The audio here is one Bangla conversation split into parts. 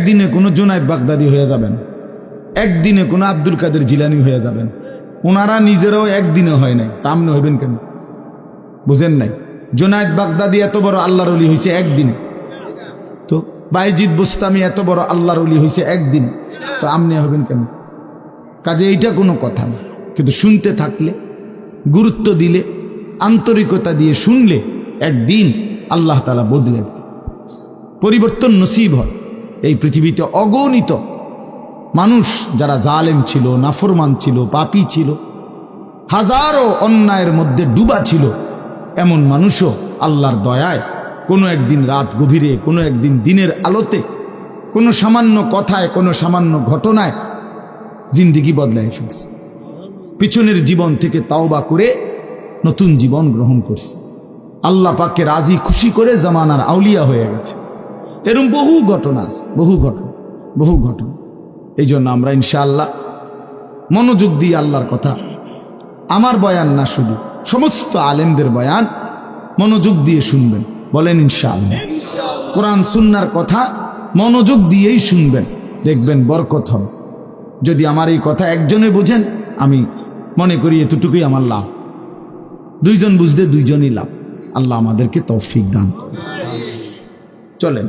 একদিনে কোনো জোনায়দ বাগদাদি হয়ে যাবেন। একদিনে কোনো আব্দুল কাদের জিলানি হয়ে যাবেন। ওনারা নিজেরাও একদিনে হয় নাই। তা আপনি হইবেন কেন? বুঝেন নাই? জোনায়দ বাগদাদি এত বড় আল্লাহর অলি হয়েছে একদিনে। তো বাইজিদ বুস্তামি এত বড় আল্লাহর অলি হয়েছে একদিন। তো আপনি হবেন কেন? কাজে এইটা কোনো কথা না। কিন্তু শুনতে থাকলে, গুরুত্ব দিলে, আন্তরিকতা দিয়ে শুনলে একদিন আল্লাহ তালা বদলে পরিবর্তন নসিব হয়। এই পৃথিবীতে অগণিত মানুষ যারা জালেম ছিল, নাফরমান ছিল, পাপি ছিল, হাজারো অন্যায়ের মধ্যে ডুবা ছিল। এমন মানুষও আল্লাহর দয়ায় কোনো একদিন রাত গভীরে, কোনো একদিন দিনের আলোতে, কোনো সামান্য কথায়, কোনো সামান্য ঘটনায় জিন্দিগি বদলায় ফেলছে। পিছনের জীবন থেকে তাওবা করে নতুন জীবন গ্রহণ করছে। আল্লাহ পাককে রাজি খুশি করে জামানার আউলিয়া হয়ে গেছে। এরকম বহু ঘটনা আছে বহু ঘটনা বহু ঘটনা। এই জন্য আমরা ইনশাআল্লাহ মনোযোগ দিয়ে আল্লাহর কথা আমার বয়ান না শুধু সমস্ত আলেমদের বয়ান মনোযোগ দিয়ে শুনবেন বলেন ইনশাআল্লাহ। কোরআন সুন্নার কথা মনোযোগ দিয়েই শুনবেন দেখবেন বরকত হবে। যদি আমার এই কথা একজনে বুঝেন আমি মনে করি এতটুকুই আমার লাভ। দুইজন বুঝতে দুইজনই লাভ। আল্লাহ আমাদেরকে তৌফিক দান চলেন।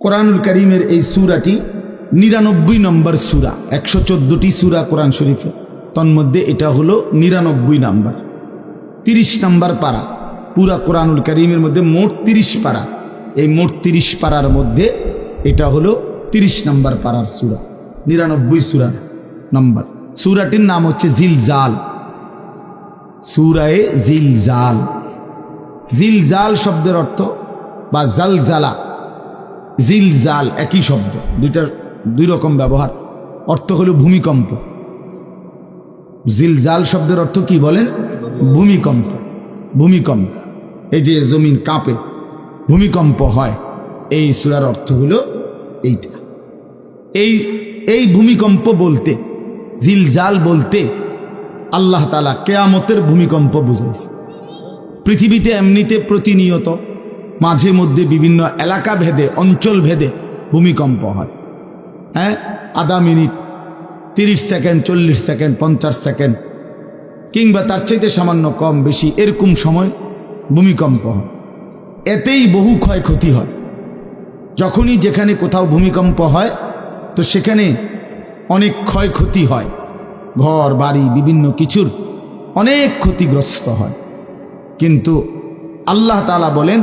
কোরআনুল করিমের এই সুরাটি নিরানব্বই নম্বর সুরা, একশো চোদ্দটি সুরা কোরআন শরীফে। তন্মধ্যে এটা হলো নিরানব্বই নাম্বার। তিরিশ নাম্বার পারা, পুরা কোরআনুল করিমের মধ্যে মোট তিরিশ পারা। এই মোট তিরিশ পারার মধ্যে এটা হলো তিরিশ নম্বর পারার সুরা, নিরানব্বই সুরা নম্বর। সুরাটির নাম হচ্ছে জিলজাল। সুরায়ে জিলজাল। জিলজাল শব্দের অর্থ বা জালজালা। জিলজাল একই শব্দ। দুইটার দুই রকম ব্যবহার। অর্থ হলো ভূমিকম্প। জিলজাল শব্দের অর্থ কি বলেন? ভূমিকম্প। ভূমিকম্প। এই যে জমিন কাঁপে, ভূমিকম্প হয়, এই সুরার অর্থ হলো এইটা। এই এই ভূমিকম্প বলতে, জিলজাল বলতে আল্লাহ তালা কেয়ামতের ভূমিকম্প বুঝাইছে। পৃথিবীতে এমনিতে প্রতিনিয়ত মাঝে মধ্যে বিভিন্ন এলাকা ভেদে, অঞ্চল ভেদে ভূমিকম্প হয়। হ্যাঁ? আধা মিনিট, তিরিশ সেকেন্ড, চল্লিশ সেকেন্ড, পঞ্চাশ সেকেন্ড, কিংবা তার চাইতে সামান্য কম বেশি এরকম সময় ভূমিকম্প হয়। এতেই বহু ক্ষয়ক্ষতি হয়। যখনই যেখানে কোথাও ভূমিকম্প হয়, তো সেখানে অনেক ক্ষয়ক্ষতি হয়। ঘর, বাড়ি, বিভিন্ন কিছুর অনেক ক্ষতিগ্রস্ত হয়। কিন্তু আল্লাহ তালা বলেন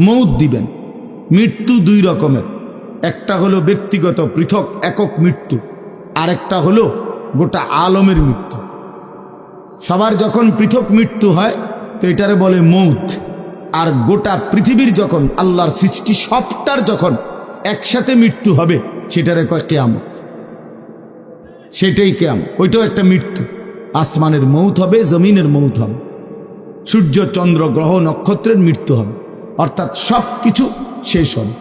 মৌত দিবেন। মৃত্যু দুই রকমের। একটা হলো ব্যক্তিগত পৃথক একক মৃত্যু আর একটা হলো গোটা আলমের মৃত্যু। সবার যখন পৃথক মৃত্যু হয়, তো এটারে বলে মৌত। আর গোটা পৃথিবীর যখন, আল্লাহর সৃষ্টি সবটার যখন একসাথে মৃত্যু হবে, সেটারে কয় কেয়ামত। সেটাই কেয়াম ওইটাও একটা মৃত্যু। আসমানের মৌত হবে, জমিনের মৌত হবে। সূর্য, চন্দ্র, গ্রহ, নক্ষত্রের মৃত্যু হবে। অর্থাৎ সব কিছু শেষ হবে।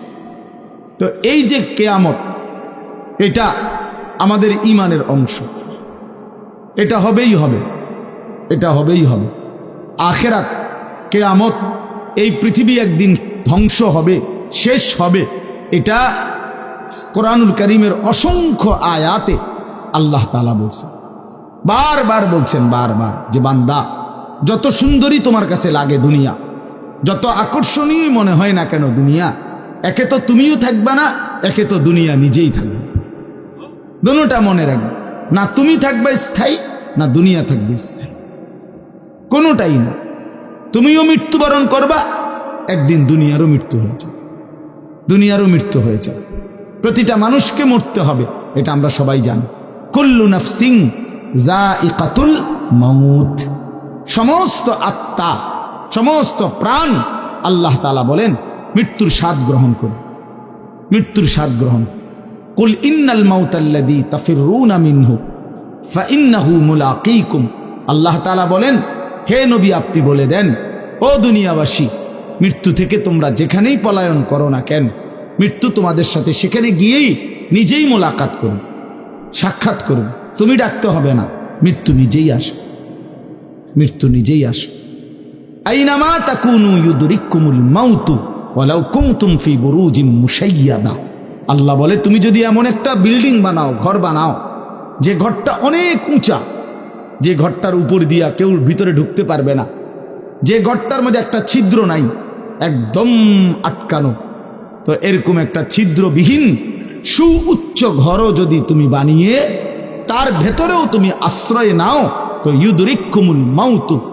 তো এই যে কেয়ামত, এটা আমাদের ইমানের অংশ। এটা হবেই হবে, এটা হবেই হবে। আখেরাত, কেয়ামত, এই পৃথিবী একদিন ধ্বংস হবে, শেষ হবে। এটা কোরআনুল করিমের অসংখ্য আয়াতে আল্লাহ তালা বলছেন। বারবার বলছেন, বারবার, যে বান্দা, যত সুন্দরী তোমার কাছে লাগে দুনিয়া যত আকর্ষণীয় মনে হয় না কেন দুনিয়া, একে তো তুমিও থাকবে না, একে তো দুনিয়া নিজেই থাকবে। দুটা মনে রাখবে। না তুমি থাকবে স্থায়ী, না দুনিয়া থাকবে স্থায়ী। কোনোটাই না। তুমিও মৃত্যুবরণ করবা, একদিন দুনিয়ারও মৃত্যু হয়ে যাবে। দুনিয়ারও মৃত্যু হয়ে যাবে। প্রতিটা মানুষকে মরতে হবে, এটা আমরা সবাই জানি। কুল্লু নাফসিং যা ইকাতুল মৌত সমস্ত আত্মা সমস্ত প্রাণ আল্লাহ তালা বলেন, মৃত্যুর স্বাদ গ্রহণ করুন। মৃত্যুর স্বাদ গ্রহণ কুল ইন্নাল মাউতাল্লাদি তাফিরুনা মিনহু, ফাইন্নাহু মুলাকিকুম। আল্লাহ তাআলা বলেন, হে নবী আপনি বলে দেন, ও দুনিয়াবাসী, মৃত্যু থেকে তোমরা যেখানেই পলায়ন করো না কেন, মৃত্যু তোমাদের সাথে সেখানে গিয়েই নিজেই মোলাকাত করুন, সাক্ষাৎ করুন। তুমি ডাকতে হবে না, মৃত্যু নিজেই আসো মৃত্যু নিজেই আসো আইনামা তাকুনু ইউদরিকুমুল মাউতু ওয়ালাউ কুনতুম ফি বুরুজিম মুশাইয়াদা। আল্লাহ বলে, তুমি যদি এমন একটা বিল্ডিং বানাও, ঘর বানাও, যে ঘরটা অনেক উঁচা, যে ঘরটার উপর দিয়া কেউ ভিতরে ঢুকতে পারবে না, যে ঘরটার মধ্যে একটা ছিদ্র নাই, একদম আটকানো, তো এরকম একটা ছিদ্রবিহীন সুউচ্চ ঘরও যদি তুমি বানিয়ে, তার ভেতরেও তুমি আশ্রয় নাও, তো ইউদরিকুমুল মাউতু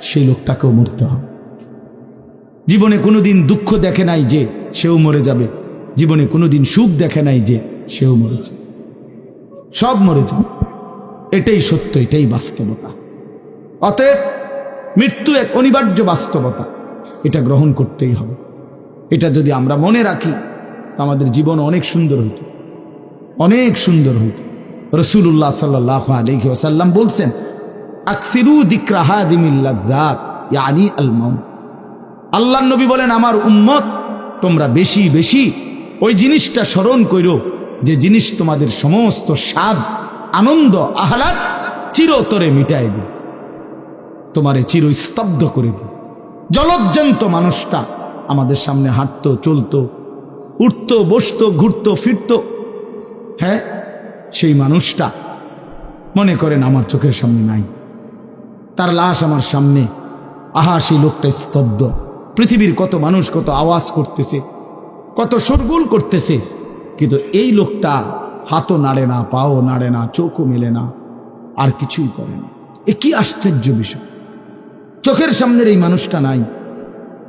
সেই লোকটাকেও মরতে হবে। জীবনে কোনোদিন দুঃখ দেখে নাই যে সেও মরে যাবে। জীবনে কোনোদিন সুখ দেখে নাই যে সেও মরে যাবে। সব মরে যাবে। এটাই সত্য, এটাই বাস্তবতা। অতএব মৃত্যু এক অনিবার্য বাস্তবতা। এটা গ্রহণ করতেই হবে। এটা যদি আমরা মনে রাখি আমাদের জীবন অনেক সুন্দর হইত। অনেক সুন্দর হইত। রসুল্লাহ সাল্লাহ আলহি ওসাল্লাম বলছেন আকসিরু দিক্রাহাদিমিল্লাজাত ইয়ানি আল মাউত। আল্লাহ নবী বলেন, আমার উম্মত, তোমরা বেশি বেশি ওই জিনিসটা স্মরণ করো যে জিনিস তোমাদের সমস্ত স্বাদ, আনন্দ, আহ্লাদ চিরতরে মিটাই দিবে। তোমারে চির স্তব্ধ করে দিবে। জলজ্জান্ত মানুষটা আমাদের সামনে হাঁটতো, চলতো, উঠতো, বসতো, ঘুরতো, ফিরত। হ্যাঁ সেই মানুষটা মনে করেন, আমার চোখের সামনে নাই। তার লাশ আমার সামনে। আহা সেই লোকটা স্তব্ধ। পৃথিবীর কত মানুষ কত আওয়াজ করতেছে, কত সরগুল করতেছে। কিন্তু এই লোকটা হাতও নাড়ে না, পাও নাড়ে না, চোখও মেলে না, আর কিছুই করে না। এ কি আশ্চর্য বিষয়। চোখের সামনের এই মানুষটা নাই।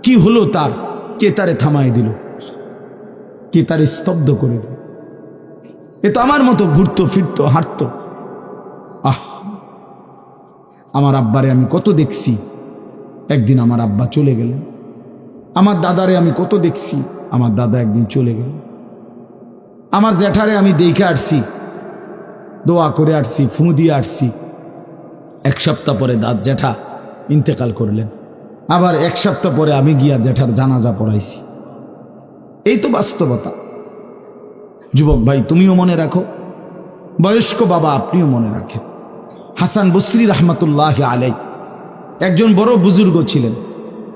কি হলো তার? কে তারে থামাই দিল? কে তারে স্তব্ধ করে দিল? এ তো আমার মতো ঘুরতো, ফিরতো, হাঁটতো। আহ! আমার আব্বারে আমি কত দেখছি। একদিন আমার আব্বা চলে গেলেন। আমার দাদারে আমি কত দেখছি। আমার দাদা একদিন চলে গেল আমার জ্যাঠারে আমি দেখে আসছি। দোয়া করে আসছি, ফু দিয়ে আসছি। এক সপ্তাহ পরে দাদ জ্যাঠা ইন্তেকাল করলেন। আবার এক সপ্তাহ পরে আমি গিয়া জ্যাঠার জানাজা পড়াইছি। এই তো বাস্তবতা। যুবক ভাই, তুমিও মনে রাখো। বয়স্ক বাবা, আপনিও মনে রাখেন। হাসান বসরি রহমতুল্লাহ আলাই একজন বড় বুজুর্গ ছিলেন।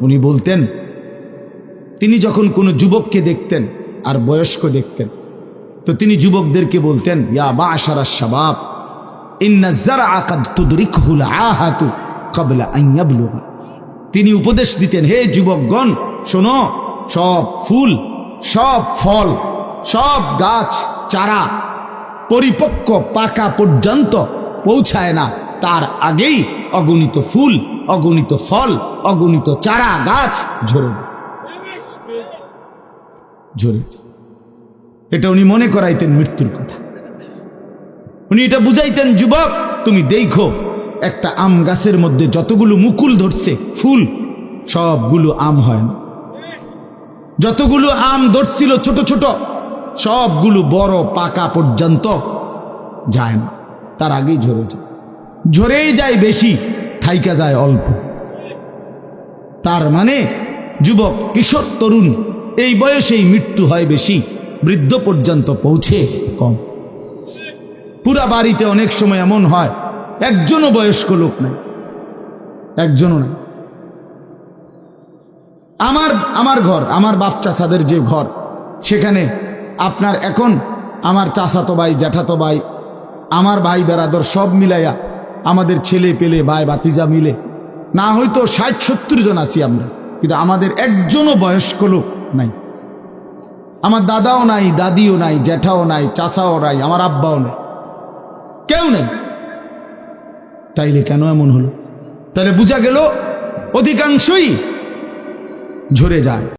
উনি বলতেন, তিনি যখন কোনো যুবককে দেখতেন আর বয়স্ক দেখতেন, তো তিনি যুবকদেরকে বলতেন, ইয়া বা আশারা শাবাব তিনি উপদেশ দিতেন, হে যুবকগণ, শোনো, সব ফুল, সব ফল, সব গাছ, চারা, পরিপক্ক পাকা পর্যন্ত পৌঁছায় না। তার আগেই অগণিত ফুল, অগণিত ফল, অগণিত চারা গাছ ঝরে ঝরে এটা উনি মনে করাইতেন মৃত্যুর কথা। উনি এটা বুঝাইতেন, যুবক, তুমি দেখো, একটা আম গাছের মধ্যে যতগুলো মুকুল ধরছে, ফুল, সবগুলো আম হয় না। যতগুলো আম ধরছিল ছোট ছোট, সবগুলো বড় পাকা পর্যন্ত যায় না। তার আগেই ঝরে যায়। ঝরেই যায় বেশি, থাইকা যায় অল্প। তার মানে যুবক, কিশোর, তরুণ, এই বয়সেই মৃত্যু হয় বেশি, বৃদ্ধ পর্যন্ত পৌঁছে কম। পুরা বাড়িতে অনেক সময় এমন হয়, একজনও বয়স্ক লোক নাই, একজনও নাই। আমার আমার ঘর, আমার বাপ চাষাদের যে ঘর, সেখানে আপনার এখন আমার চাচাতো ভাই, জ্যাঠাতো ভাই আমার ভাই বেড়াদর সব মিলাইয়া আমাদের ছেলে পেলে, ভাই বাতিজা মিলে। না হয়তো ষাট সত্তর জন আছি আমরা, কিন্তু আমাদের একজনও বয়স্ক লোক নাই। আমার দাদাও নাই, দাদিও নাই, জ্যাঠাও নাই, চাচাও নাই, আমার আব্বাও নাই। কেউ নেই। তাইলে কেন এমন হলো? তাহলে বোঝা গেল, অধিকাংশই ঝরে যায়।